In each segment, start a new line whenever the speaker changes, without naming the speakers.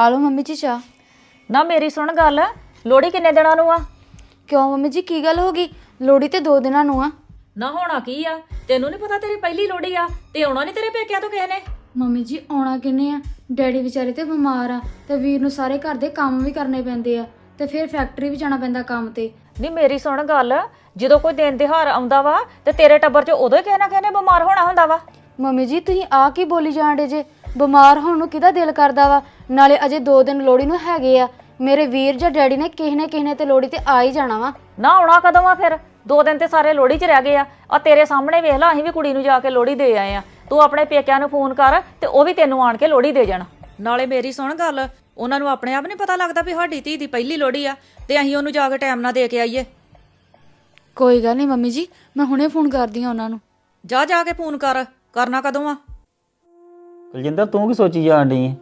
ਆ ਲਓ ਮੰਮੀ ਜੀ ਚਾਹ।
ਨਾ ਮੇਰੀ ਸੁਣ ਗੱਲ ਲੋੜੀ ਕਿੰਨੇ ਦਿਨਾਂ ਨੂੰ ਆ?
ਕਿਉਂ ਮੰਮੀ ਜੀ ਕੀ ਗੱਲ ਹੋ ਗਈ? ਲੋੜੀ ਤੇ ਦੋ ਦਿਨਾਂ ਨੂੰ ਆ।
ਨਾ ਹੋਣਾ ਕੀ ਆ? ਤੈਨੂੰ ਨਹੀਂ ਪਤਾ ਤੇਰੀ ਪਹਿਲੀ ਲੋੜੀ ਆ ਤੇ ਆਉਣਾ ਨਹੀਂ ਤੇਰੇ ਪੇਕਿਆਂ ਤੋਂ ਕਿਸੇ ਨੇ?
ਮੰਮੀ ਜੀ ਆਉਣਾ ਕਿੰਨੇ ਆ? ਡੈਡੀ ਵਿਚਾਰੇ ਤੇ ਬਿਮਾਰ ਆ ਤੇ ਵੀਰ ਨੂੰ ਸਾਰੇ ਘਰ ਦੇ ਕੰਮ ਵੀ ਕਰਨੇ ਪੈਂਦੇ ਆ ਤੇ ਫਿਰ ਫੈਕਟਰੀ ਵੀ ਜਾਣਾ ਪੈਂਦਾ ਕੰਮ ਤੇ।
ਨਹੀਂ ਮੇਰੀ ਸੁਣ ਗੱਲ ਜਦੋਂ ਕੋਈ ਦਿਨ ਤਿਉਹਾਰ ਆਉਂਦਾ ਵਾ ਤੇ ਤੇਰੇ ਟੱਬਰ 'ਚ ਉਦੋਂ ਹੀ ਕਿਸੇ ਨਾ ਕਿਸੇ ਨੇ ਬਿਮਾਰ ਹੋਣਾ ਹੁੰਦਾ ਵਾ।
ਮੰਮੀ ਜੀ ਤੁਸੀਂ ਆ ਕੀ ਬੋਲੀ ਜਾਂਦੇ ਜੇ? ਬਿਮਾਰ ਹੋਣ ਨੂੰ ਕਿਹਦਾ ਦਿਲ ਕਰਦਾ ਵਾ? ਨਾਲੇ ਅਜੇ ਦੋ ਦਿਨ ਲੋੜੀ ਨੂੰ ਹੈਗੇ ਆ। ਮੇਰੇ ਵੀਰ ਜਾਂ ਡੈਡੀ ਨੇ ਕਿਸੇ ਨੇ ਕਿਸੇ ਨੇ ਤੇ ਲੋੜੀ ਤੇ ਆ ਹੀ ਜਾਣਾ ਵਾ।
ਨਾ ਆਉਣਾ ਕਦੋਂ ਆ ਫਿਰ? ਦੋ ਦਿਨ ਤੇ ਸਾਰੇ ਲੋੜੀ 'ਚ ਰਹਿ ਗਏ ਆ। ਆ ਤੇਰੇ ਸਾਹਮਣੇ ਵੇਖ ਲੈ ਅਸੀਂ ਵੀ ਕੁੜੀ ਨੂੰ ਜਾ ਕੇ ਲੋੜੀ ਦੇ ਆਏ ਆ। ਤੂੰ ਆਪਣੇ ਪੇਕਿਆਂ ਨੂੰ ਫੋਨ ਕਰ ਤੇ ਉਹ ਵੀ ਤੈਨੂੰ ਆਣ ਕੇ ਲੋੜੀ ਦੇ ਜਾਣ। ਨਾਲੇ ਮੇਰੀ ਸੁਣ ਗੱਲ ਉਹਨਾਂ ਨੂੰ ਆਪਣੇ ਆਪ ਨਹੀਂ ਪਤਾ ਲੱਗਦਾ ਵੀ ਸਾਡੀ ਧੀ ਦੀ ਪਹਿਲੀ ਲੋੜੀ ਆ ਤੇ ਅਸੀਂ ਉਹਨੂੰ ਜਾ ਕੇ ਟਾਈਮ ਨਾਲ ਦੇ ਕੇ ਆਈਏ।
ਕੋਈ ਗੱਲ ਨਹੀਂ ਮੰਮੀ ਜੀ ਮੈਂ ਹੁਣੇ ਫੋਨ ਕਰਦੀ ਆ ਉਹਨਾਂ ਨੂੰ।
ਜਾ ਜਾ ਕੇ ਫੋਨ ਕਰ ਕਰਨਾ ਕਦੋਂ ਆ?
ਕੁਲਜਿੰਦਰ ਤੂੰ ਕੀ ਸੋਚੀ ਜਾਣ ਡਈ ਆਂ?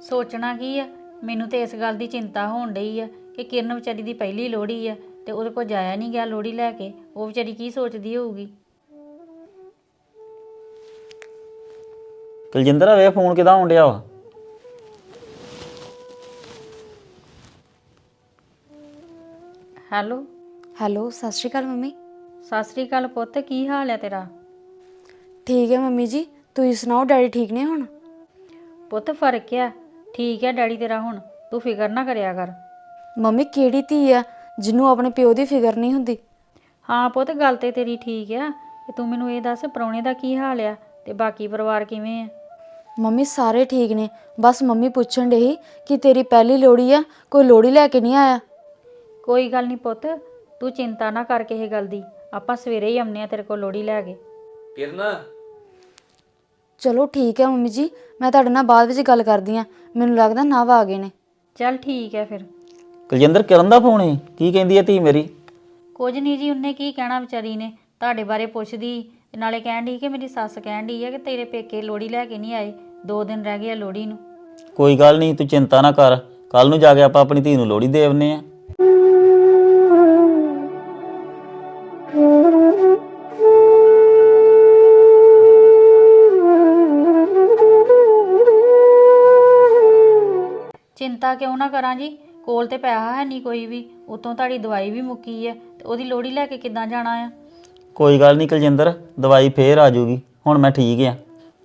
ਸੋਚਣਾ ਕੀ ਆ? ਮੈਨੂੰ ਤੇ ਇਸ ਗੱਲ ਦੀ ਚਿੰਤਾ ਹੋਣ ਡਈ ਆ ਕਿ ਕਿਰਨ ਵਿਚਾਰੀ ਦੀ ਪਹਿਲੀ ਲੋਹੜੀ ਆ ਤੇ ਉਹਦੇ ਕੋਲ ਜਾਇਆ ਨਹੀਂ ਗਿਆ ਲੋਹੜੀ ਲੈ ਕੇ। ਉਹ ਵਿਚਾਰੀ ਕੀ ਸੋਚਦੀ ਹੋਊਗੀ?
ਕੁਲਜਿੰਦਰ ਆ ਵੇ ਫੋਨ ਕਿਦਾ ਆਉਣ ਡਿਆ ਵਾ।
ਹੈਲੋ?
ਹੈਲੋ ਸਤਿ ਸ਼੍ਰੀ ਅਕਾਲ ਮੰਮੀ।
ਸਤਿ ਸ੍ਰੀ ਅਕਾਲ ਪੁੱਤ ਕੀ ਹਾਲ ਆ ਤੇਰਾ?
ਠੀਕ ਹੈ ਮੰਮੀ ਜੀ। ਤੁਸੀਂ ਸੁਣਾਓ ਡੈਡੀ ਠੀਕ ਨੇ ਹੁਣ?
ਪੁੱਤ ਫ਼ਰਕ ਆ ਠੀਕ ਆ ਡੈਡੀ ਤੇਰਾ ਹੁਣ ਤੂੰ ਫਿਕਰ ਨਾ ਕਰਿਆ ਕਰ।
ਮੰਮੀ ਕਿਹੜੀ ਧੀ ਆ ਜਿਹਨੂੰ ਆਪਣੇ ਪਿਓ ਦੀ ਫਿਕਰ ਨਹੀਂ ਹੁੰਦੀ?
ਹਾਂ ਪੁੱਤ ਗੱਲ ਤੇ ਤੇਰੀ ਠੀਕ ਆ ਤੇ ਤੂੰ ਮੈਨੂੰ ਇਹ ਦੱਸ ਪ੍ਰਾਹੁਣੇ ਦਾ ਕੀ ਹਾਲ ਆ ਤੇ ਬਾਕੀ ਪਰਿਵਾਰ ਕਿਵੇਂ ਆ?
ਮੰਮੀ ਸਾਰੇ ਠੀਕ ਨੇ ਬਸ ਮੰਮੀ ਪੁੱਛਣ ਡਈ ਕਿ ਤੇਰੀ ਪਹਿਲੀ ਲੋੜੀ ਆ ਕੋਈ ਲੋੜੀ ਲੈ ਕੇ ਨਹੀਂ ਆਇਆ?
ਕੋਈ ਗੱਲ ਨਹੀਂ ਪੁੱਤ ਤੂੰ ਚਿੰਤਾ ਨਾ ਕਰ ਕਿਸੇ ਗੱਲ ਦੀ ਆਪਾਂ ਸਵੇਰੇ ਹੀ ਆਉਂਦੇ ਆ ਤੇਰੇ ਕੋਲ ਲੋਹੜੀ ਲੈ ਕੇ।
ਕਿਰਨ
ਚਲੋ ਠੀਕ ਹੈ ਮੰਮੀ ਜੀ ਮੈਂ ਤੁਹਾਡੇ ਨਾਲ ਬਾਅਦ ਵਿੱਚ ਗੱਲ ਕਰਦੀ ਆ ਮੈਨੂੰ ਲੱਗਦਾ ਨਵ ਆ ਗਏ ਨੇ।
ਚੱਲ ਠੀਕ ਹੈ ਫਿਰ।
ਕੁਲਜਿੰਦਰ ਕਿਰਨ ਦਾ ਫੋਨ ਏ? ਕੀ ਕਹਿੰਦੀ ਹੈ ਧੀ ਮੇਰੀ?
ਕੁਝ ਨਹੀਂ ਜੀ ਉਹਨੇ ਕੀ ਕਹਿਣਾ ਵਿਚਾਰੀ ਨੇ। ਤੁਹਾਡੇ ਬਾਰੇ ਪੁੱਛਦੀ ਤੇ ਨਾਲੇ ਕਹਿਣ ਦੀ ਕਿ ਮੇਰੀ ਸੱਸ ਕਹਿਣ ਦੀ ਹੈ ਕਿ ਤੇਰੇ ਪੇਕੇ ਲੋੜੀ ਲੈ ਕੇ ਨਹੀਂ ਆਏ। ਦੋ ਦਿਨ ਰਹਿ ਗਏ ਆ ਲੋੜੀ ਨੂੰ।
ਕੋਈ ਗੱਲ ਨਹੀਂ ਤੂੰ ਚਿੰਤਾ ਨਾ ਕਰ। ਕੱਲ ਨੂੰ ਜਾ ਕੇ ਆਪਾਂ ਆਪਣੀ ਧੀ ਨੂੰ ਲੋਹੜੀ ਦੇ ਆਉਨੇ ਆ
ਚਿੰਤਾ ਕਿਉਂ ਨਾ ਕਰਾਂ ਜੀ? ਕੋਲ ਤੇ ਪੈਸਾ ਹੈ ਨਹੀਂ ਕੋਈ ਵੀ। ਉਤੋਂ ਤੁਹਾਡੀ ਦਵਾਈ ਵੀ ਮੁੱਕੀ ਹੈ ਤੇ ਉਹਦੀ ਲੋੜੀ ਲੈ ਕੇ ਕਿੱਦਾਂ ਜਾਣਾ ਆ?
ਕੋਈ ਗੱਲ ਨਹੀਂ ਕੁਲਜਿੰਦਰ ਦਵਾਈ ਫੇਰ ਆ ਜਾਊਗੀ। ਹੁਣ ਮੈਂ ਠੀਕ ਆ।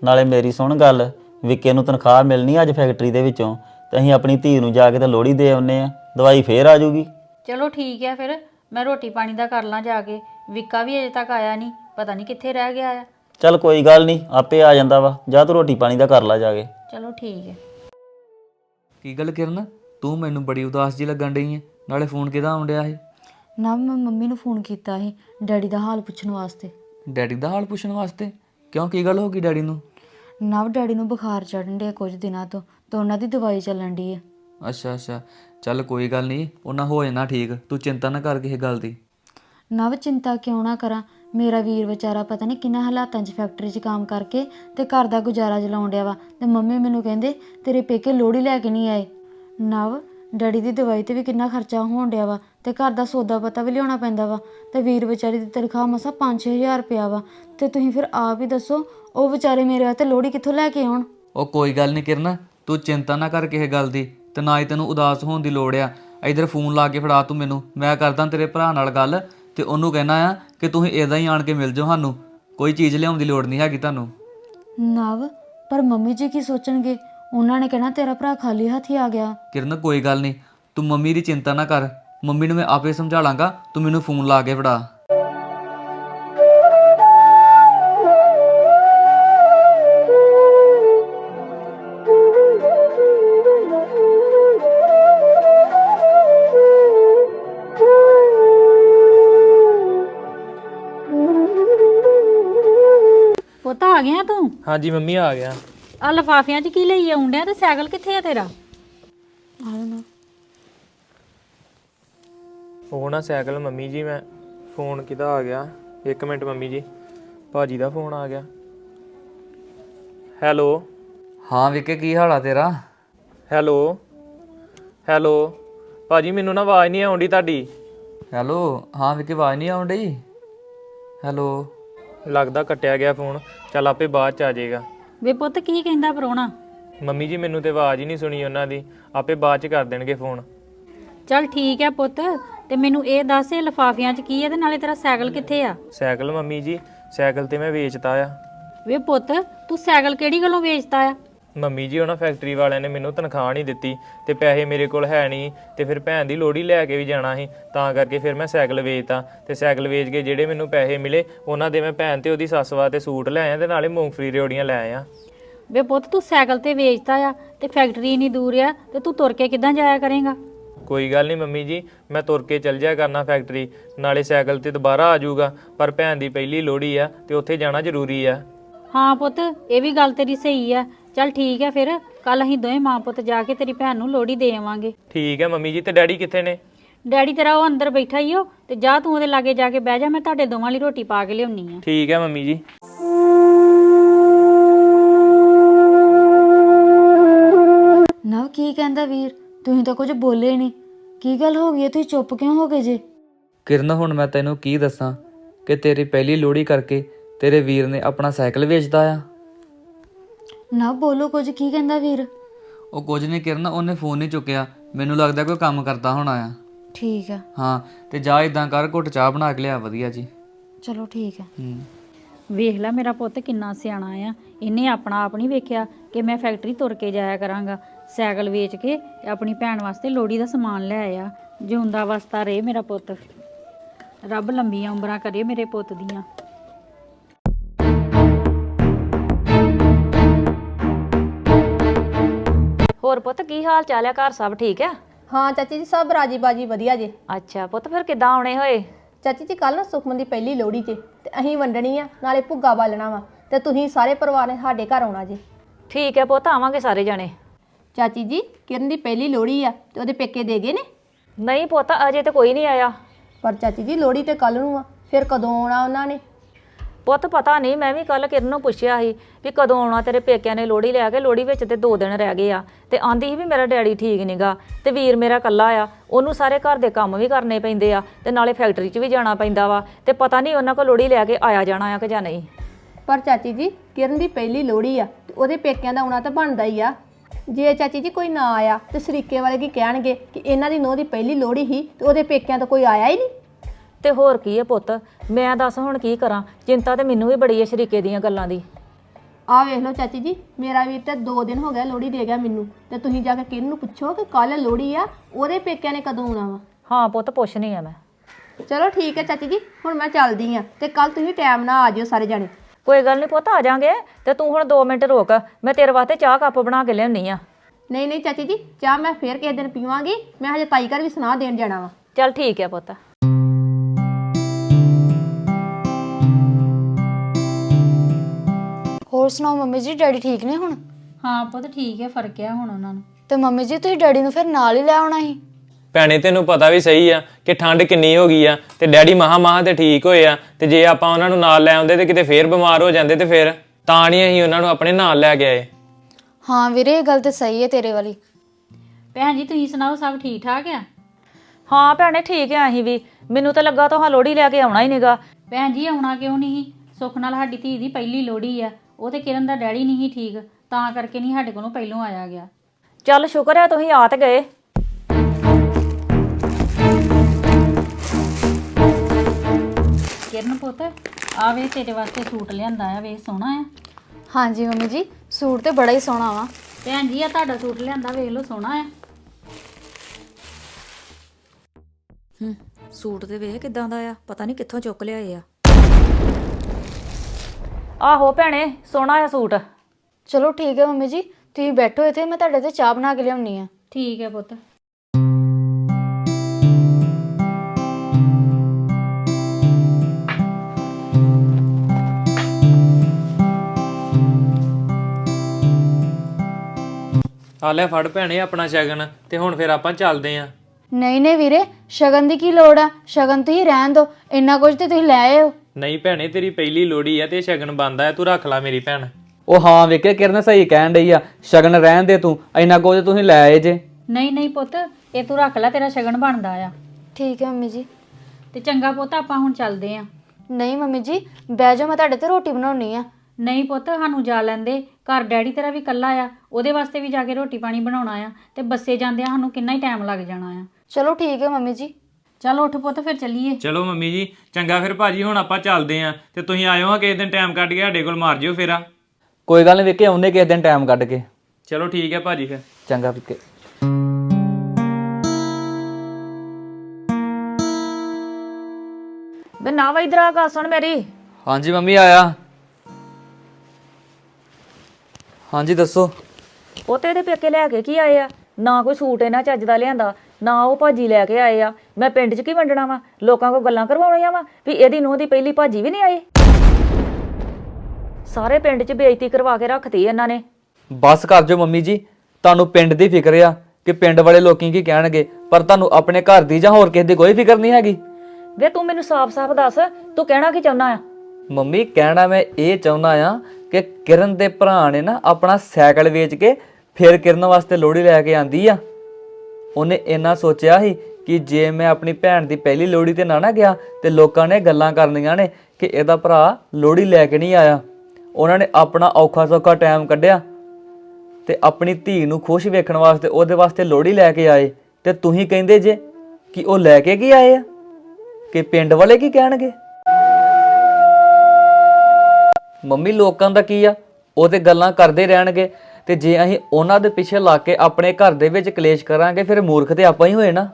ਨਾਲੇ ਮੇਰੀ ਸੁਣ ਗੱਲ ਵਿੱਕੇ ਨੂੰ ਤਨਖਾਹ ਮਿਲਣੀ ਅੱਜ ਫੈਕਟਰੀ ਦੇ ਵਿੱਚੋਂ। ਤੇ ਅਸੀਂ ਆਪਣੀ ਧੀ ਨੂੰ ਜਾ ਕੇ ਤੇ ਲੋਹੜੀ ਦੇ ਆਉਨੇ ਆ। ਦਵਾਈ ਫੇਰ ਆ ਜਾਊਗੀ।
ਚਲੋ ਠੀਕ ਹੈ ਫਿਰ ਮੈਂ ਰੋਟੀ ਪਾਣੀ ਦਾ ਕਰ ਲਾਂ ਜਾ ਕੇ। ਵਿੱਕਾ ਵੀ ਅਜੇ ਤੱਕ ਆਇਆ ਨਹੀਂ ਪਤਾ ਨਹੀਂ ਕਿੱਥੇ ਰਹਿ ਗਿਆ ਆ।
ਚੱਲ ਕੋਈ ਗੱਲ ਨਹੀਂ ਆਪੇ ਆ ਜਾਂਦਾ ਵਾ। ਜਾ ਤੂੰ ਰੋਟੀ ਪਾਣੀ ਦਾ ਕਰ ਲਾ ਜਾ ਕੇ।
ਚਲੋ ਠੀਕ ਹੈ
ਕੀ ਗੱਲ ਕਿਰਨ? ਤੂੰ ਮੈਨੂੰ ਬੜੀ ਉਦਾਸ ਜੀ ਲੱਗਣ ਡਈ ਐ ਨਾਲੇ ਫੋਨ ਕਿਹਦਾ ਡਿਆ ਇਹ
ਨਵ ਮੈਂ ਮੰਮੀ ਨੂੰ ਫੋਨ ਕੀਤਾ ਸੀ ਡੈਡੀ ਦਾ ਹਾਲ ਪੁੱਛਣ ਵਾਸਤੇ।
ਡੈਡੀ ਦਾ ਹਾਲ ਪੁੱਛਣ ਵਾਸਤੇ? ਕਿਉਂ ਕੀ ਗੱਲ ਹੋ ਗਈ ਡੈਡੀ ਨੂੰ?
ਨਵ ਡੈਡੀ ਨੂੰ ਬੁਖਾਰ ਚੜਨ ਡਿਆ ਕੁਝ ਦਿਨਾਂ ਤੋਂ ਤੇ ਉਹਨਾਂ ਦੀ ਦਵਾਈ ਚੱਲਣ ਡਈ ਆ।
ਅੱਛਾ ਅੱਛਾ। ਚੱਲ ਕੋਈ ਗੱਲ ਨਹੀਂ ਉਹਨਾਂ ਹੋ ਜਾਣਾ ਠੀਕ। ਤੂੰ ਚਿੰਤਾ ਨਾ ਕਰ ਕਿਸੇ ਗੱਲ ਦੀ।
ਨਵ ਚਿੰਤਾ ਕਿਉਂ ਨਾ ਕਰਾਂ? ਮੇਰਾ ਵੀਰ ਵਿਚਾਰਾ ਪਤਾ ਨਹੀਂ ਕਿੰਨਾ ਹਾਲਾਤਾਂ 'ਚ ਫੈਕਟਰੀ 'ਚ ਕੰਮ ਕਰਕੇ ਤੇ ਘਰ ਦਾ ਗੁਜ਼ਾਰਾ ਚਲਾਉਣ ਡਿਆ ਵਾ। ਤੇ ਮੰਮੀ ਮੈਨੂੰ ਕਹਿੰਦੇ, ਤੇਰੇ ਪੇਕੇ ਲੋੜੀ ਲੈ ਕੇ ਨਹੀਂ ਆਏ? ਨਵ, ਡੈਡੀ ਦੀ ਦਵਾਈ ਤੇ ਵੀ ਕਿੰਨਾ ਖਰਚਾ ਹੋਣ ਡਿਆ ਵਾ ਤੇ ਘਰ ਦਾ ਸੌਦਾ ਪਤਾ ਵੀ ਲਿਆਉਣਾ ਪੈਂਦਾ ਵਾ। ਤੇ ਵੀਰ ਵਿਚਾਰੀ ਦੀ ਤਨਖਾਹ ਮਸਾ 5-6000 ਰੁਪਇਆ ਵਾ। ਤੇ ਤੁਸੀਂ ਫਿਰ ਆਪ ਹੀ ਦੱਸੋ, ਉਹ ਵਿਚਾਰੇ ਮੇਰੇ ਵਾਸਤੇ ਲੋੜੀ ਕਿੱਥੋਂ ਲੈ ਕੇ ਆਉਣ?
ਉਹ ਕੋਈ ਗੱਲ ਨਹੀਂ ਕਿਰਨ, ਤੂੰ ਚਿੰਤਾ ਨਾ ਕਰ ਕਿਸੇ ਗੱਲ ਦੀ ਤੇ ਨਾ ਹੀ ਤੈਨੂੰ ਉਦਾਸ ਹੋਣ ਦੀ ਲੋੜ ਆ। ਇਧਰ ਫੋਨ ਲਾ ਕੇ ਫੜਾ ਤੂੰ ਮੈਨੂੰ, ਮੈਂ ਕਰਦਾ ਤੇਰੇ ਭਰਾ ਨਾਲ ਗੱਲ। ਤੇ ਉਹਨੂੰ ਕਹਿਣਾ ਆ ਕਿ ਤੁਸੀਂ ਇਦਾਂ ਹੀ ਆਣ ਕੇ ਮਿਲ ਜਾਓ ਸਾਨੂੰ। ਕੋਈ ਚੀਜ਼ ਲਿਆਉਣ ਦੀ ਲੋੜ ਨਹੀਂ ਹੈਗੀ ਤੁਹਾਨੂੰ।
ਨਵ ਪਰ ਮੰਮੀ ਜੀ ਕੀ ਸੋਚਣਗੇ? ਉਹਨਾਂ ਨੇ ਕਹਿਣਾ ਤੇਰਾ ਭਰਾ ਖਾਲੀ ਹੱਥ ਹੀ ਆ ਗਿਆ।
ਕਿਰਨ ਕੋਈ ਗੱਲ ਨਹੀਂ। ਤੂੰ ਮੰਮੀ ਦੀ ਚਿੰਤਾ ਨਾ ਕਰ। ਮੰਮੀ ਨੂੰ ਮੈਂ ਆਪੇ ਸਮਝਾ ਲਾਂਗਾ। ਤੂੰ ਮੈਨੂੰ ਫੋਨ ਲਾ ਕੇ ਫੜਾ।
ਹਾਂਜੀ ਮੰਮੀ ਆ ਗਿਆ।
ਆ ਲਫਾਫਿਆਂ 'ਚ ਕੀ ਲਈ ਆਉਂਦਿਆ ਤੇ ਸਾਈਕਲ ਕਿੱਥੇ ਆ ਤੇਰਾ?
ਉਹ ਨਾ ਸਾਈਕਲ ਮੰਮੀ ਜੀ ਮੈਂ ਫੋਨ ਕਿਦਾ ਆ ਗਿਆ? ਇੱਕ ਮਿੰਟ ਮੰਮੀ ਜੀ ਭਾਜੀ ਦਾ ਫੋਨ ਆ ਗਿਆ। ਹੈਲੋ।
ਹਾਂ ਵਿਕੇ ਕੀ ਹਾਲ ਆ ਤੇਰਾ?
ਹੈਲੋ। ਹੈਲੋ। ਭਾਜੀ ਮੈਨੂੰ ਨਾ ਆਵਾਜ਼ ਨਹੀਂ ਆਉਂਦੀ ਤੁਹਾਡੀ।
ਹੈਲੋ। ਹਾਂ ਵਿਕੇ ਆਵਾਜ਼ ਨਹੀਂ ਆਉਣ ਡਈ ਹੈਲੋ।
ਲੱਗਦਾ ਕੱਟਿਆ ਗਿਆ ਫੋਨ। ਚੱਲ ਆਪੇ ਬਾਅਦ ਚ ਆ ਜਾਏਗਾ।
ਵੇ ਪੁੱਤ ਕੀ ਕਹਿੰਦਾ ਪਰੋਣਾ
ਮੰਮੀ ਜੀ ਮੈਨੂੰ ਤੇ ਆਵਾਜ਼ ਹੀ ਨਹੀਂ ਸੁਣੀ ਉਹਨਾਂ ਦੀ। ਆਪੇ ਬਾਅਦ ਚ ਕਰ ਦੇਣਗੇ ਫੋਨ।
ਚੱਲ ਠੀਕ ਹੈ ਪੁੱਤ ਤੇ ਮੈਨੂੰ ਇਹ ਦੱਸ ਇਹ ਲਫਾਫਿਆਂ 'ਚ ਕੀ ਹੈ ਤੇ ਨਾਲੇ ਤੇਰਾ ਸਾਈਕਲ ਕਿੱਥੇ ਆ?
ਸਾਈਕਲ ਮੰਮੀ ਜੀ ਸਾਈਕਲ ਤੇ ਮੈਂ ਵੇਚਤਾ ਆ।
ਵੇ ਪੁੱਤ ਤੂੰ ਸਾਈਕਲ ਕਿਹੜੀ ਗੱਲੋਂ ਵੇਚਤਾ ਆ?
ਮੰਮੀ ਜੀ ਉਹਨਾਂ ਫੈਕਟਰੀ ਵਾਲਿਆਂ ਨੇ ਮੈਨੂੰ ਤਨਖਾਹ ਨਹੀਂ ਦਿੱਤੀ ਤੇ ਪੈਸੇ ਮੇਰੇ ਕੋਲ ਹੈ ਨਹੀਂ ਤੇ ਫਿਰ ਭੈਣ ਦੀ ਲੋੜੀ ਲੈ ਕੇ ਵੀ ਜਾਣਾ ਸੀ ਤਾਂ ਕਰਕੇ ਫਿਰ ਮੈਂ ਸਾਈਕਲ ਵੇਚਤਾ ਤੇ ਸਾਈਕਲ ਵੇਚ ਕੇ ਜਿਹੜੇ ਮੈਨੂੰ ਪੈਸੇ ਮਿਲੇ ਉਹਨਾਂ ਦੇ ਮੈਂ ਭੈਣ ਤੇ ਉਹਦੀ ਸੱਸ ਵਾਸਤੇ ਸੂਟ ਲੈ ਆਇਆ ਤੇ ਨਾਲੇ ਮੂੰਗਫਲੀ ਰਿਓੜੀਆਂ ਲੈ ਆਇਆ।
ਵੇ ਪੁੱਤ ਤੂੰ ਸਾਈਕਲ ਤੇ ਵੇਚਤਾ ਆ ਤੇ ਫੈਕਟਰੀ ਇੰਨੀ ਦੂਰ ਆ ਤੇ ਤੂੰ ਤੁਰ ਕੇ ਕਿੱਦਾਂ ਜਾਇਆ ਕਰੇਗਾ?
ਕੋਈ ਗੱਲ ਨਹੀਂ ਮੰਮੀ ਜੀ ਮੈਂ ਤੁਰ ਕੇ ਚੱਲ ਜਾਇਆ ਕਰਨਾ ਫੈਕਟਰੀ ਨਾਲੇ ਸਾਈਕਲ ਤੇ ਦੁਬਾਰਾ ਆ ਜਾਊਗਾ ਪਰ ਭੈਣ ਦੀ ਪਹਿਲੀ ਲੋੜੀ ਆ ਤੇ ਉੱਥੇ ਜਾਣਾ ਜ਼ਰੂਰੀ ਆ।
ਹਾਂ ਪੁੱਤ ਇਹ ਵੀ ਗੱਲ ਤੇਰੀ ਸਹੀ ਆ ਚੱਲ ਠੀਕ ਹੈ ਫਿਰ ਕੱਲ ਅਸੀਂ ਦੋਵੇਂ ਮਾਂ ਪੁੱਤ ਜਾ ਕੇ ਤੇਰੀ ਭੈਣ ਨੂੰ ਲੋੜੀ ਦੇ ਆਵਾਂਗੇ।
ਠੀਕ ਹੈ ਮੰਮੀ ਜੀ ਤੇ ਡੈਡੀ ਕਿੱਥੇ ਨੇ?
ਡੈਡੀ ਤੇਰਾ ਉਹ ਅੰਦਰ ਬੈਠਾ ਹੀ ਉਹ ਤੇ ਜਾ ਤੂੰ ਉਹਦੇ ਲਾਗੇ ਜਾ ਕੇ ਬਹਿ ਜਾ ਮੈਂ ਤੁਹਾਡੇ ਦੋਵਾਂ ਲਈ ਰੋਟੀ ਪਾ ਕੇ ਲਿਆਉਣੀ ਆ।
ਠੀਕ ਹੈ ਮੰਮੀ ਜੀ।
ਨਵ ਕੀ ਕਹਿੰਦਾ ਵੀਰ ਤੁਸੀਂ ਤਾਂ ਕੁਝ ਬੋਲੇ ਨਹੀਂ ਕੀ ਗੱਲ ਹੋ ਗਈ ਹੈ ਤੁਸੀਂ ਚੁੱਪ ਕਿਉਂ ਹੋ ਗਏ ਜੇ?
ਕਿਰਨ ਹੁਣ ਮੈਂ ਤੈਨੂੰ ਕੀ ਦੱਸਾਂ ਕਿ ਤੇਰੀ ਪਹਿਲੀ ਲੋੜੀ ਕਰਕੇ ਤੇਰੇ ਵੀਰ ਨੇ ਆਪਣਾ ਸਾਈਕਲ ਵੇਚਦਾ ਆ।
ਨਵ ਬੋਲੋ ਕੁਝ ਕੀ ਕਹਿੰਦਾ ਵੀਰ?
ਉਹ ਕੁਝ ਨਹੀਂ ਕਿਰਨ ਉਹਨੇ ਫੋਨ ਨਹੀਂ ਚੁੱਕਿਆ। ਮੈਨੂੰ ਲੱਗਦਾ ਕੋਈ ਕੰਮ ਕਰਦਾ ਹੋਣਾ ਆ।
ਠੀਕ ਆ।
ਹਾਂ ਤੇ ਜਾ ਇਦਾਂ ਕਰ ਘੁੱਟ ਚਾਹ ਬਣਾ ਕੇ ਲਿਆ ਵਧੀਆ ਜੀ।
ਚਲੋ ਠੀਕ ਆ।
ਹੂੰ।
ਵੇਖ ਲੈ ਮੇਰਾ ਪੁੱਤ ਕਿੰਨਾ ਸਿਆਣਾ ਆ। ਇਹਨੇ ਆਪਣਾ ਆਪ ਨਹੀਂ ਵੇਖਿਆ ਕਿ ਮੈਂ ਫੈਕਟਰੀ ਤੁਰ ਕੇ ਜਾਇਆ ਕਰਾਂਗਾ। ਸਾਈਕਲ ਵੇਚ ਕੇ ਤੇ ਆਪਣੀ ਭੈਣ ਵਾਸਤੇ ਲੋੜੀ ਦਾ ਸਮਾਨ ਲੈ ਆਇਆ। ਜਿਉਂਦਾ ਵਸਤਾ ਰਹੇ ਮੇਰਾ ਪੁੱਤ। ਰੱਬ ਲੰਬੀਆਂ ਉਮਰਾਂ ਕਰੇ ਮੇਰੇ ਪੁੱਤ ਦੀਆਂ।
ਹੋਰ ਪੁੱਤ ਕੀ ਹਾਲ ਚਾਲ ਆ? ਘਰ ਸਭ ਠੀਕ ਆ?
ਹਾਂ ਚਾਚੀ ਜੀ ਸਭ ਰਾਜੀ ਬਾਜੀ ਵਧੀਆ ਜੇ।
ਅੱਛਾ ਪੁੱਤ ਫਿਰ ਕਿੱਦਾਂ ਆਉਣੇ ਹੋਏ?
ਚਾਚੀ ਜੀ ਕੱਲ ਨਾ ਸੁਖਮਨ ਦੀ ਪਹਿਲੀ ਲੋਹੜੀ ਜੇ ਤੇ ਅਸੀਂ ਵੰਡਣੀ ਆ ਨਾਲੇ ਭੁੱਗਾ ਬਾਲਣਾ ਵਾ ਤੇ ਤੁਸੀਂ ਸਾਰੇ ਪਰਿਵਾਰ ਨੇ ਸਾਡੇ ਘਰ ਆਉਣਾ ਜੇ।
ਠੀਕ ਹੈ ਪੁੱਤ ਆਵਾਂਗੇ ਸਾਰੇ ਜਣੇ।
ਚਾਚੀ ਜੀ ਕਿਰਨ ਦੀ ਪਹਿਲੀ ਲੋਹੜੀ ਆ ਤੇ ਉਹਦੇ ਪੇਕੇ ਦੇ ਗਏ ਨੇ?
ਨਹੀਂ ਪੁੱਤ ਅਜੇ ਤੇ ਕੋਈ ਨਹੀਂ ਆਇਆ।
ਪਰ ਚਾਚੀ ਜੀ ਲੋਹੜੀ ਤੇ ਕੱਲ ਨੂੰ ਆ ਫਿਰ ਕਦੋਂ ਆਉਣਾ ਉਹਨਾਂ ਨੇ?
ਪੁੱਤ ਪਤਾ ਨਹੀਂ, ਮੈਂ ਵੀ ਕੱਲ ਕਿਰਨ ਨੂੰ ਪੁੱਛਿਆ ਸੀ ਵੀ ਕਦੋਂ ਆਉਣਾ ਤੇਰੇ ਪੇਕਿਆਂ ਨੇ ਲੋੜੀ ਲਿਆ ਕੇ ਲੋੜੀ ਵਿੱਚ ਤੇ 2 ਦਿਨ ਰਹਿ ਗਏ ਆ। ਤੇ ਆਂਦੀ ਸੀ ਵੀ ਮੇਰਾ ਡੈਡੀ ਠੀਕ ਨਹੀਂਗਾ ਤੇ ਵੀਰ ਮੇਰਾ ਕੱਲਾ ਆ, ਉਹਨੂੰ ਸਾਰੇ ਘਰ ਦੇ ਕੰਮ ਵੀ ਕਰਨੇ ਪੈਂਦੇ ਆ ਤੇ ਨਾਲੇ ਫੈਕਟਰੀ 'ਚ ਵੀ ਜਾਣਾ ਪੈਂਦਾ ਵਾ ਤੇ ਪਤਾ ਨਹੀਂ ਉਹਨਾਂ ਕੋਲ ਲੋੜੀ ਲੈ ਕੇ ਆਇਆ ਜਾਣਾ ਆ ਕਿ ਜਾਂ ਨਹੀਂ।
ਪਰ ਚਾਚੀ ਜੀ, ਕਿਰਨ ਦੀ ਪਹਿਲੀ ਲੋਹੜੀ ਆ ਤੇ ਉਹਦੇ ਪੇਕਿਆਂ ਦਾ ਆਉਣਾ ਤਾਂ ਬਣਦਾ ਹੀ ਆ। ਜੇ ਚਾਚੀ ਜੀ ਕੋਈ ਨਾ ਆਇਆ ਤੇ ਸਰੀਕੇ ਵਾਲੇ ਕੀ ਕਹਿਣਗੇ ਕਿ ਇਹਨਾਂ ਦੀ ਨੋਹ ਦੀ ਪਹਿਲੀ ਲੋਹੜੀ ਸੀ ਤੇ ਉਹਦੇ ਪੇਕਿਆਂ ਤੋਂ ਕੋਈ ਆਇਆ ਹੀ ਨਹੀਂ?
ਤੇ ਹੋਰ ਕੀ ਹੈ ਪੁੱਤ? ਮੈਂ ਦੱਸ ਹੁਣ ਕੀ ਕਰਾਂ? ਚਿੰਤਾ ਤੇ ਮੈਨੂੰ ਵੀ ਬੜੀ ਹੈ ਸ਼ਰੀਕੇ ਦੀਆਂ ਗੱਲਾਂ ਦੀ।
ਆ ਵੇਖ ਲਓ ਚਾਚੀ ਜੀ ਮੇਰਾ ਵੀਰ ਤੇ 2 ਦਿਨ ਹੋ ਗਿਆ ਲੋਹੜੀ ਦੇ ਗਿਆ ਮੈਨੂੰ। ਤੇ ਤੁਸੀਂ ਜਾ ਕੇ ਕਿਰਨ ਨੂੰ ਪੁੱਛੋ ਕਿ ਕੱਲ ਲੋਹੜੀ ਆ ਉਹਦੇ ਪੇਕਿਆਂ ਨੇ ਕਦੋਂ ਆਉਣਾ ਵਾ?
ਹਾਂ ਪੁੱਤ ਪੁੱਛਣੀ ਆ ਮੈਂ।
ਚਲੋ ਠੀਕ ਹੈ ਚਾਚੀ ਜੀ ਹੁਣ ਮੈਂ ਚੱਲਦੀ ਆ ਤੇ ਕੱਲ ਤੁਸੀਂ ਟਾਈਮ ਨਾਲ ਆ ਜਿਓ ਸਾਰੇ ਜਾਣੇ।
ਕੋਈ ਗੱਲ ਨਹੀਂ ਪੁੱਤ ਆ ਜਾਾਂਗੇ। ਤੇ ਤੂੰ ਹੁਣ 2 ਮਿੰਟ ਰੁਕ ਮੈਂ ਤੇਰੇ ਵਾਸਤੇ ਚਾਹ ਕੱਪ ਬਣਾ ਕੇ ਲਿਆਉਣੀ ਆ।
ਨਹੀਂ ਨਹੀਂ ਚਾਚੀ ਜੀ ਚਾਹ ਮੈਂ ਫੇਰ ਕਿਸੇ ਦਿਨ ਪੀਵਾਂਗੀ ਮੈਂ ਹਜੇ ਤਾਈ ਘਰ ਵੀ ਸੁਣਾ ਦੇਣ ਜਾਣਾ ਵਾ।
ਚੱਲ ਠੀਕ ਹੈ ਪੁੱਤ।
ਹੋਰ ਸੁਣਾਓ ਮੰਮੀ ਜੀ ਡੈਡੀ ਠੀਕ ਨੇ ਹੁਣ?
ਹਾਂ ਪੁੱਤ ਠੀਕ ਹੈ ਫ਼ਰਕ ਆ ਹੁਣ ਉਹਨਾਂ ਨੂੰ।
ਤੇ ਮੰਮੀ ਜੀ ਤੁਸੀਂ ਡੈਡੀ ਨੂੰ ਫਿਰ ਨਾਲ ਹੀ ਲੈ ਆਉਣਾ ਸੀ?
ਭੈਣੇ ਤੈਨੂੰ ਪਤਾ ਵੀ ਸਹੀ ਆ ਕਿ ਠੰਡ ਕਿੰਨੀ ਹੋ ਗਈ ਆ ਤੇ ਡੈਡੀ ਮਹਾ ਮਹਾ ਤੇ ਠੀਕ ਹੋਏ ਆ ਤੇ ਜੇ ਆਪਾਂ ਉਹਨਾਂ ਨੂੰ ਨਾਲ ਲੈ ਆਉਂਦੇ ਤੇ ਕਿਤੇ ਫੇਰ ਬਿਮਾਰ ਹੋ ਜਾਂਦੇ ਤੇ ਫਿਰ ਤਾਂ ਨਹੀਂ ਅਸੀਂ ਉਹਨਾਂ ਨੂੰ ਆਪਣੇ ਨਾਲ ਲੈ ਕੇ ਆਏ।
ਹਾਂ ਵੀਰੇ ਇਹ ਗੱਲ ਤੇ ਸਹੀ ਹੈ ਤੇਰੇ ਵਾਲੀ।
ਭੈਣ ਜੀ ਤੁਸੀਂ ਸੁਣਾਓ ਸਭ ਠੀਕ ਠਾਕ ਆ?
ਹਾਂ ਭੈਣੇ ਠੀਕ ਆ ਅਸੀਂ ਵੀ। ਮੈਨੂੰ ਤਾਂ ਲੱਗਾ ਤਾਂ ਲੋੜੀ ਲੈ ਕੇ ਆਉਣਾ ਹੀ ਨਹੀਂਗਾ
ਭੈਣ ਜੀ ਆਉਣਾ ਕਿਉਂ ਨਹੀਂ ਸੁੱਖ ਨਾਲ ਸਾਡੀ ਧੀ ਦੀ ਪਹਿਲੀ ਲੋੜੀ ਆ। ਉਹ ਤੇ ਕਿਰਨ ਦਾ ਡੈਡੀ ਨਹੀਂ ਸੀ ਠੀਕ ਤਾਂ ਕਰਕੇ ਨਹੀਂ ਸਾਡੇ ਕੋਲੋਂ ਪਹਿਲੋਂ ਆਇਆ ਗਿਆ।
ਚੱਲ ਸ਼ੁਕਰ ਹੈ ਤੁਸੀਂ ਆ ਤੇ ਗਏ।
ਕਿਰਨ ਪੁੱਤ ਆ ਵੇ ਤੇਰੇ ਵਾਸਤੇ ਸੂਟ ਲਿਆਂਦਾ ਆ ਵੇ ਸੋਹਣਾ ਆ।
ਹਾਂਜੀ ਮੰਮੀ ਜੀ ਸੂਟ ਤੇ ਬੜਾ ਹੀ ਸੋਹਣਾ ਵਾ।
ਭੈਣ ਜੀ ਆ ਤੁਹਾਡਾ ਸੂਟ ਲਿਆਂਦਾ ਵੇਖ ਲਓ ਸੋਹਣਾ ਆ।
ਹੂੰ ਸੂਟ ਤੇ ਵੇਖ ਕਿਦਾਂ ਦਾ ਆ ਪਤਾ ਨਹੀਂ ਕਿੱਥੋਂ ਚੁੱਕ ਲਿਆਏ ਆ। ਆਹੋ ਭੈਣੇ ਸੋਹਣਾ ਆ ਸੂਟ।
ਚਲੋ ਠੀਕ ਹੈ ਮੰਮੀ ਜੀ ਤੁਸੀਂ ਬੈਠੋ ਇੱਥੇ ਮੈਂ ਤੁਹਾਡੇ ਤੇ ਚਾਹ ਬਣਾ ਕੇ ਲਿਆਉਣੀ ਆ।
ਠੀਕ ਹੈ ਪੁੱਤ।
ਆ ਲੈ ਫੜ ਭੈਣੇ ਆਪਣਾ ਸ਼ਗਨ ਤੇ ਹੁਣ ਫਿਰ ਆਪਾਂ ਚੱਲਦੇ ਆਂ।
ਨਹੀਂ ਨਹੀਂ ਵੀਰੇ ਸ਼ਗਨ ਦੀ ਕੀ ਲੋੜ ਆ? ਸ਼ਗਨ ਤੁਸੀਂ ਰਹਿਣ ਦਿਓ ਇੰਨਾ ਕੁਝ ਤੇ ਤੁਸੀਂ ਲੈ ਆਏ ਹੋ
ਨਹੀਂ ਭੈਣੇ ਤੇਰੀ ਪਹਿਲੀ ਲੋੜੀ ਆ ਤੇ ਸ਼ਗਨ ਬੰਦਾ ਆ ਤੂੰ ਰੱਖ ਲੈ ਮੇਰੀ ਭੈਣ।
ਉਹ ਹਾਂ ਵੇਖਿਆ ਕਿਰਨ ਸਹੀ ਕਹਿਣ ਡਈ ਆ ਸ਼ਗਨ ਰਹਿਣ ਦੇ ਤੂੰ ਇੰਨਾ ਕੁਝ ਤੁਸੀਂ ਲੈ ਆਏ ਜੇ।
ਨਹੀਂ ਨਹੀਂ ਪੁੱਤ ਇਹ ਤੂੰ ਰੱਖ ਲੈ ਤੇਰਾ ਸ਼ਗਨ ਬਣਦਾ ਆ।
ਠੀਕ ਹੈ ਮੰਮੀ ਜੀ।
ਤੇ ਚੰਗਾ ਪੁੱਤ ਆਪਾਂ ਹੁਣ ਚੱਲਦੇ ਆ।
ਨਹੀਂ ਮੰਮੀ ਜੀ ਬਹਿ ਜਾਓ ਮੈਂ ਤੁਹਾਡੇ ਤੇ ਰੋਟੀ ਬਣਾਉਣੀ ਆ।
ਨਹੀਂ ਪੁੱਤ ਸਾਨੂੰ ਜਾ ਲੈਂਦੇ। ਘਰ ਡੈਡੀ ਤੇਰਾ ਵੀ ਇਕੱਲਾ ਆ ਉਹਦੇ ਵਾਸਤੇ ਵੀ ਜਾ ਕੇ ਰੋਟੀ ਪਾਣੀ ਬਣਾਉਣਾ ਆ ਤੇ ਬੱਸੇ ਜਾਂਦਿਆਂ ਸਾਨੂੰ ਕਿੰਨਾ ਹੀ ਟਾਈਮ ਲੱਗ ਜਾਣਾ ਆ।
ਚਲੋ ਠੀਕ ਹੈ ਮੰਮੀ ਜੀ।
ਚੱਲ ਉੱਠ ਪੁੱਤ ਫਿਰ ਚੱਲੀਏ।
ਚਲੋ ਮੰਮੀ ਜੀ ਚੰਗਾ ਫਿਰ ਭਾਜੀ ਹੁਣ ਆਪਾਂ ਚੱਲਦੇ ਆਂ। ਤੇ ਤੁਸੀਂ ਆਇਓ ਹਾਂ ਕਿਸੇ ਦਿਨ ਟਾਈਮ ਕੱਢ ਕੇ ਸਾਡੇ ਕੋਲ ਮਾਰ ਜਿਓ ਫੇਰਾ।
ਕੋਈ ਗੱਲ ਨਹੀਂ ਵੇਖੇ ਆਉਨੇ ਕਿਸੇ ਦਿਨ ਟਾਈਮ ਕੱਢ ਕੇ।
ਚਲੋ ਠੀਕ ਹੈ ਭਾਜੀ ਫਿਰ।
ਚੰਗਾ ਵਿਕੇ।
ਬੇ ਨਾ ਵਾ ਇਧਰ ਆ ਗੱਲ ਸੁਣ ਮੇਰੀ।
ਹਾਂਜੀ ਮੰਮੀ ਆਇਆ। ਹਾਂਜੀ ਦੱਸੋ।
ਉਹ ਤੇ ਇਹਦੇ ਪੇਕੇ ਲੈ ਕੇ ਕੀ ਆਏ ਆ? ਨਾ ਕੋਈ ਸੂਟ ਇਹਨਾਂ ਚੱਜ ਦਾ ਲਿਆਂਦਾ। ਨਾ ਉਹ ਭਾਜੀ ਲੈ ਕੇ ਆਏ ਆ। ਮੈਂ ਪਿੰਡ 'ਚ ਕੀ ਵੰਡਣਾ ਵਾ? ਲੋਕਾਂ ਕੋਲ ਗੱਲਾਂ ਕਰਵਾਉਣੀਆਂ ਵਾ ਵੀ ਇਹਦੀ ਨੂੰਹ ਦੀ ਪਹਿਲੀ ਭਾਜੀ ਵੀ ਨਹੀਂ ਆਈ? ਸਾਰੇ ਪਿੰਡ 'ਚ ਬੇਇੱਜ਼ਤੀ ਕਰਵਾ ਕੇ ਰੱਖਤੀ ਇਹਨਾਂ ਨੇ।
ਬਸ ਕਰ ਜੋ ਮੰਮੀ ਜੀ। ਤੁਹਾਨੂੰ ਪਿੰਡ ਦੀ ਫਿਕਰ ਆ ਕਿ ਪਿੰਡ ਵਾਲੇ ਲੋਕੀ ਕੀ ਕਹਿਣਗੇ ਪਰ ਤੁਹਾਨੂੰ ਆਪਣੇ ਘਰ ਦੀ ਜਾਂ ਹੋਰ ਕਿਸੇ ਦੀ ਕੋਈ ਫਿਕਰ ਨਹੀਂ ਹੈਗੀ।
ਵੇ ਤੂੰ ਮੈਨੂੰ ਸਾਫ਼-ਸਾਫ਼ ਦੱਸ ਤੂੰ ਕਹਿਣਾ ਕੀ ਚਾਹੁੰਦਾ ਆ?
ਮੰਮੀ ਕਹਿਣਾ ਮੈਂ ਇਹ ਚਾਹੁੰਦਾ ਆ ਕਿ ਕਿਰਨ ਦੇ ਭਰਾ ਨੇ ਨਾ ਆਪਣਾ ਸਾਈਕਲ ਵੇਚ ਕੇ ਫਿਰ ਕਿਰਨ ਵਾਸਤੇ ਲੋੜੀ ਲੈ ਕੇ ਆਂਦੀ ਆ। ਉਹਨੇ ਇੰਨਾ ਸੋਚਿਆ ਸੀ ਕਿ ਜੇ ਮੈਂ ਆਪਣੀ ਭੈਣ ਦੀ ਪਹਿਲੀ ਲੋਹੜੀ ਤੇ ਨਾ ਨਾ ਗਿਆ ਤੇ ਲੋਕਾਂ ਨੇ ਗੱਲਾਂ ਕਰਨੀਆਂ ਨੇ ਕਿ ਇਹਦਾ ਭਰਾ ਲੋਹੜੀ ਲੈ ਕੇ ਨਹੀਂ ਆਇਆ। ਉਹਨਾਂ ਨੇ ਆਪਣਾ ਔਖਾ ਸੌਖਾ ਟਾਈਮ ਕੱਢਿਆ ਤੇ ਆਪਣੀ ਧੀ ਨੂੰ ਖੁਸ਼ ਵੇਖਣ ਵਾਸਤੇ ਉਹਦੇ ਵਾਸਤੇ ਲੋਹੜੀ ਲੈ ਕੇ ਆਏ। ਤੇ ਤੁਸੀਂ ਕਹਿੰਦੇ ਜੇ ਕਿ ਉਹ ਲੈ ਕੇ ਕੀ ਆਏ ਆ? ਕਿ ਪਿੰਡ ਵਾਲੇ ਕੀ ਕਹਿਣਗੇ? ਮੰਮੀ, ਲੋਕਾਂ ਦਾ ਕੀ ਆ? ਉਹ ਤੇ ਗੱਲਾਂ ਕਰਦੇ ਰਹਿਣਗੇ। ਤੇ ਜੇ ਅਸੀਂ ਉਹਨਾਂ ਦੇ ਪਿੱਛੇ ਲਾ ਕੇ ਆਪਣੇ ਘਰ ਦੇ ਵਿੱਚ ਕਲੇਸ਼ ਕਰਾਂਗੇ ਫਿਰ ਮੂਰਖ ਤੇ ਆਪਾਂ ਹੀ ਹੋਏ ਨਾ।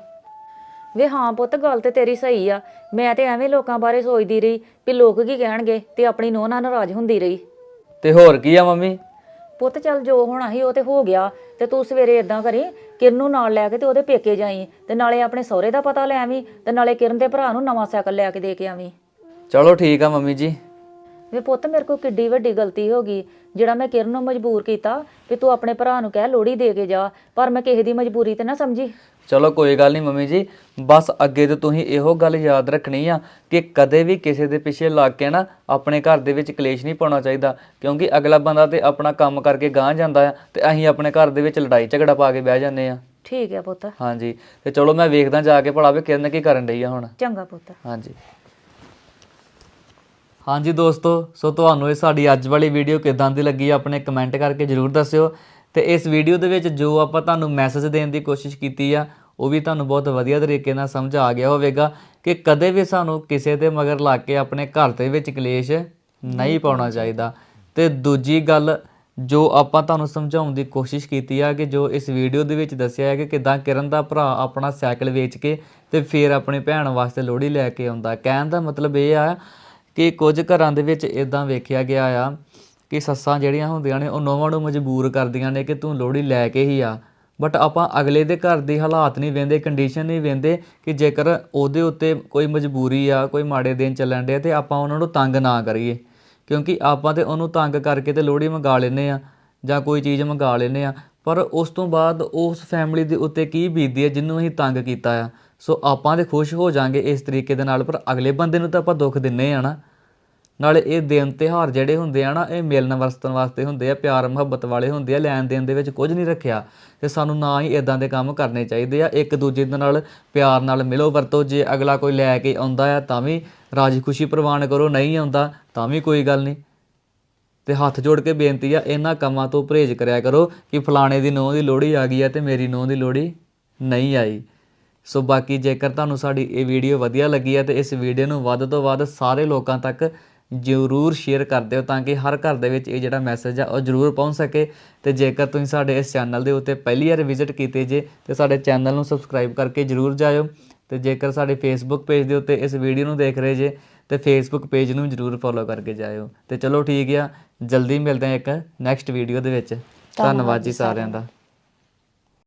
ਵੇ ਹਾਂ ਪੁੱਤ ਗੱਲ ਤੇ ਤੇਰੀ ਸਹੀ ਆ। ਮੈਂ ਤੇ ਐਵੇਂ ਲੋਕਾਂ ਬਾਰੇ ਸੋਚਦੀ ਰਹੀ ਵੀ ਲੋਕ ਕੀ ਕਹਿਣਗੇ ਤੇ ਆਪਣੀ ਨੂੰਹ ਨਾਲ ਨਾਰਾਜ਼ ਹੁੰਦੀ ਰਹੀ।
ਤੇ ਹੋਰ ਕੀ ਆ ਮੰਮੀ?
ਪੁੱਤ ਚੱਲ ਜੋ ਹੋਣਾ ਸੀ ਉਹ ਤੇ ਹੋ ਗਿਆ। ਤੇ ਤੂੰ ਸਵੇਰੇ ਇਦਾਂ ਕਰੀ ਕਿਰਨ ਨੂੰ ਨਾਲ ਲੈ ਕੇ ਤੇ ਉਹਦੇ ਪੇਕੇ ਜਾਈ। ਤੇ ਨਾਲੇ ਆਪਣੇ ਸਹੁਰੇ ਦਾ ਪਤਾ ਲੈ ਆਵੀਂ ਤੇ ਨਾਲੇ ਕਿਰਨ ਦੇ ਭਰਾ ਨੂੰ ਨਵਾਂ ਸਾਈਕਲ ਲੈ ਕੇ ਦੇ ਕੇ ਆਵੀਂ।
ਚਲੋ ਠੀਕ ਆ ਮੰਮੀ ਜੀ।
ਵੇ ਪੁੱਤ ਮੇਰੇ ਕੋਲ ਕਿੱਡੀ ਵੱਡੀ ਗਲਤੀ ਹੋ ਗਈ ਜਿਹੜਾ ਮੈਂ ਕਿਰਨ ਨੂੰ ਮਜਬੂਰ ਕੀਤਾ ਵੀ ਤੂੰ ਆਪਣੇ ਭਰਾ ਨੂੰ ਕਹਿ ਲੋੜੀ ਦੇ ਕੇ ਜਾ ਪਰ ਮੈਂ ਕਿਸੇ ਦੀ ਮਜਬੂਰੀ ਤੇ ਨਾ ਸਮਝੀ।
ਚਲੋ ਕੋਈ ਗੱਲ ਨਹੀਂ ਮੰਮੀ ਜੀ ਬਸ ਅੱਗੇ ਤੋਂ ਤੁਸੀਂ ਇਹੋ ਗੱਲ ਯਾਦ ਰੱਖਣੀ ਆ ਕਿ ਕਦੇ ਵੀ ਕਿਸੇ ਦੇ ਪਿੱਛੇ ਲੱਗ ਕੇ ਨਾ ਆਪਣੇ ਘਰ ਦੇ ਵਿੱਚ ਕਲੇਸ਼ ਨਹੀਂ ਪਾਉਣਾ ਚਾਹੀਦਾ ਕਿਉਂਕਿ ਅਗਲਾ ਬੰਦਾ ਤੇ ਆਪਣਾ ਕੰਮ ਕਰਕੇ ਗਾਂਹ ਜਾਂਦਾ ਆ ਤੇ ਅਸੀਂ ਆਪਣੇ ਘਰ ਦੇ ਵਿੱਚ ਲੜਾਈ ਝਗੜਾ ਪਾ ਕੇ ਬਹਿ ਜਾਂਦੇ ਆ।
ਠੀਕ ਹੈ ਪੁੱਤ।
ਹਾਂਜੀ ਤੇ ਚਲੋ ਮੈਂ ਵੇਖਦਾ ਜਾ ਕੇ ਭਲਾ ਵੀ ਕਿਰਨ ਕੀ ਕਰਨ ਰਹੀ ਆ ਹੁਣ।
ਚੰਗਾ ਪੁੱਤ।
ਹਾਂਜੀ। ਹਾਂਜੀ ਦੋਸਤੋ, ਸੋ ਤੁਹਾਨੂੰ ਇਹ ਸਾਡੀ ਅੱਜ ਵਾਲੀ ਵੀਡੀਓ ਕਿਦਾਂ ਦੀ ਲੱਗੀ ਆਪਣੇ ਕਮੈਂਟ ਕਰਕੇ ਜਰੂਰ ਦੱਸਿਓ। ਤੇ ਇਸ ਵੀਡੀਓ ਦੇ ਵਿੱਚ ਜੋ ਆਪਾਂ ਤੁਹਾਨੂੰ ਮੈਸੇਜ ਦੇਣ ਦੀ ਕੋਸ਼ਿਸ਼ ਕੀਤੀ ਆ, ਉਹ ਵੀ ਤੁਹਾਨੂੰ ਬਹੁਤ ਵਧੀਆ ਤਰੀਕੇ ਨਾਲ ਸਮਝ ਆ ਗਿਆ ਹੋਵੇਗਾ ਕਿ ਕਦੇ ਵੀ ਸਾਨੂੰ ਕਿਸੇ ਦੇ ਮਗਰ ਲੱਗ ਕੇ ਆਪਣੇ ਘਰ ਦੇ ਵਿੱਚ ਕਲੇਸ਼ ਨਹੀਂ ਪਾਉਣਾ ਚਾਹੀਦਾ। ਤੇ ਦੂਜੀ ਗੱਲ, ਜੋ ਆਪਾਂ ਤੁਹਾਨੂੰ ਸਮਝਾਉਣ ਦੀ ਕੋਸ਼ਿਸ਼ ਕੀਤੀ ਆ ਕਿ ਜੋ ਇਸ ਵੀਡੀਓ ਦੇ ਵਿੱਚ ਦੱਸਿਆ ਹੈ ਕਿ ਕਿਦਾਂ ਕਿਰਨ ਦਾ ਭਰਾ ਆਪਣਾ ਸਾਈਕਲ ਵੇਚ ਕੇ ਤੇ ਫਿਰ ਆਪਣੀ ਭੈਣ ਵਾਸਤੇ ਲੋਹੜੀ ਲੈ ਕੇ ਆਉਂਦਾ। ਕਹਿਣ ਦਾ ਮਤਲਬ ਇਹ ਆ ਕਿ ਕੁਝ ਘਰਾਂ ਦੇ ਵਿੱਚ ਇਦਾਂ ਵੇਖਿਆ ਗਿਆ ਆ ਕਿ ਸੱਸਾਂ ਜਿਹੜੀਆਂ ਹੁੰਦੀਆਂ ਨੇ, ਉਹ ਨੌਵਾਂ ਨੂੰ ਮਜਬੂਰ ਕਰਦੀਆਂ ਨੇ ਕਿ ਤੂੰ ਲੋਹੜੀ ਲੈ ਕੇ ਹੀ ਆ। ਬਟ ਆਪਾਂ ਅਗਲੇ ਦੇ ਘਰ ਦੀ ਹਾਲਾਤ ਨਹੀਂ ਵੇਂਦੇ ਕੰਡੀਸ਼ਨ ਨਹੀਂ ਵੇਂਦੇ ਕਿ ਜੇਕਰ ਉਹਦੇ ਉੱਤੇ ਕੋਈ ਮਜਬੂਰੀ ਆ, ਕੋਈ ਮਾੜੇ ਦਿਨ ਚੱਲਣ ਡਿਆ ਤੇ ਆਪਾਂ ਉਹਨਾਂ ਨੂੰ ਤੰਗ ਨਾ ਕਰੀਏ। ਕਿਉਂਕਿ ਆਪਾਂ ਤੇ ਉਹਨੂੰ ਤੰਗ ਕਰਕੇ ਤੇ ਲੋਹੜੀ ਮੰਗਾ ਲੈਨੇ ਆ ਜਾਂ ਕੋਈ ਚੀਜ਼ ਮੰਗਾ ਲੈਨੇ ਆ। ਪਰ ਉਸ ਤੋਂ ਬਾਅਦ ਉਸ ਫੈਮਿਲੀ ਦੇ ਉੱਤੇ ਕੀ ਬੀਤਦੀ ਹੈ ਜਿਹਨੂੰ ਅਸੀਂ ਤੰਗ ਕੀਤਾ ਆ। ਸੋ ਆਪਾਂ ਤੇ ਖੁਸ਼ ਹੋ ਜਾਾਂਗੇ ਇਸ ਤਰੀਕੇ ਦੇ ਨਾਲ, ਪਰ ਅਗਲੇ ਬੰਦੇ ਨੂੰ ਤਾਂ ਆਪਾਂ ਦੁੱਖ ਦਿੰਨੇ ਆ ਨਾ। ਨਾਲੇ ਇਹ ਦਿਨ ਤਿਉਹਾਰ ਜਿਹੜੇ ਹੁੰਦੇ ਆ ਨਾ, ਇਹ ਮਿਲਣ ਵਰਤਣ ਵਾਸਤੇ ਹੁੰਦੇ ਆ, ਪਿਆਰ ਮੁਹੱਬਤ ਵਾਲੇ ਹੁੰਦੇ ਆ, ਲੈਣ ਦੇਣ ਦੇ ਵਿੱਚ ਕੁਝ ਨਹੀਂ ਰੱਖਿਆ। ਤੇ ਸਾਨੂੰ ਨਾ ਹੀ ਇਦਾਂ ਦੇ ਕੰਮ ਕਰਨੇ ਚਾਹੀਦੇ ਆ। ਇੱਕ ਦੂਜੇ ਦੇ ਨਾਲ ਪਿਆਰ ਨਾਲ ਮਿਲੋ, ਵਰਤੋ। ਜੇ ਅਗਲਾ ਕੋਈ ਲੈ ਕੇ ਆਉਂਦਾ ਆ, ਤਾਂ ਵੀ ਰਾਜੀ ਖੁਸ਼ੀ ਪ੍ਰਵਾਨ ਕਰੋ। ਨਹੀਂ ਆਉਂਦਾ, ਤਾਂ ਵੀ ਕੋਈ ਗੱਲ ਨਹੀਂ। ਤੇ ਹੱਥ ਜੋੜ ਕੇ ਬੇਨਤੀ ਆ, ਇਹਨਾਂ ਕੰਮਾਂ ਤੋਂ ਪਰਹੇਜ਼ ਕਰਿਆ ਕਰੋ ਕਿ ਫਲਾਣੇ ਦੀ ਨੂੰਹ ਦੀ ਲੋੜੀ ਆ ਗਈ ਆ ਤੇ ਮੇਰੀ ਨੂੰਹ ਦੀ ਲੋੜੀ ਨਹੀਂ ਆਈ। ਸੋ ਬਾਕੀ ਜੇਕਰ ਤੁਹਾਨੂੰ ਸਾਡੀ ਇਹ ਵੀਡੀਓ ਵਧੀਆ ਲੱਗੀ ਹੈ ਤੇ ਇਸ ਵੀਡੀਓ ਨੂੰ ਵੱਧ ਤੋਂ ਵੱਧ ਸਾਰੇ ਲੋਕਾਂ ਤੱਕ ਜ਼ਰੂਰ ਸ਼ੇਅਰ ਕਰ ਦਿਓ ਤਾਂ ਕਿ ਹਰ ਘਰ ਦੇ ਵਿੱਚ ਇਹ ਜਿਹੜਾ ਮੈਸੇਜ ਆ ਉਹ ਜ਼ਰੂਰ ਪਹੁੰਚ ਸਕੇ। ਤੇ ਜੇਕਰ ਤੁਸੀਂ ਸਾਡੇ ਇਸ ਚੈਨਲ ਦੇ ਉੱਤੇ ਪਹਿਲੀ ਵਾਰ ਵਿਜ਼ਿਟ ਕੀਤੇ ਜੇ ਤੇ ਸਾਡੇ ਚੈਨਲ ਨੂੰ ਸਬਸਕ੍ਰਾਈਬ ਕਰਕੇ ਜ਼ਰੂਰ ਜਾਇਓ। ਤੇ ਜੇਕਰ ਸਾਡੇ ਫੇਸਬੁੱਕ ਪੇਜ ਦੇ ਉੱਤੇ ਇਸ ਵੀਡੀਓ ਨੂੰ ਦੇਖ ਰਹੇ ਜੇ ਤੇ ਫੇਸਬੁੱਕ ਪੇਜ ਨੂੰ ਜ਼ਰੂਰ ਫੋਲੋ ਕਰਕੇ ਜਾਇਓ। ਤੇ ਚਲੋ ਠੀਕ ਆ ਜਲਦੀ ਮਿਲਦੇ ਹਾਂ ਇੱਕ ਨੈਕਸਟ ਵੀਡੀਓ ਦੇ ਵਿੱਚ। ਧੰਨਵਾਦ ਜੀ ਸਾਰਿਆਂ ਦਾ।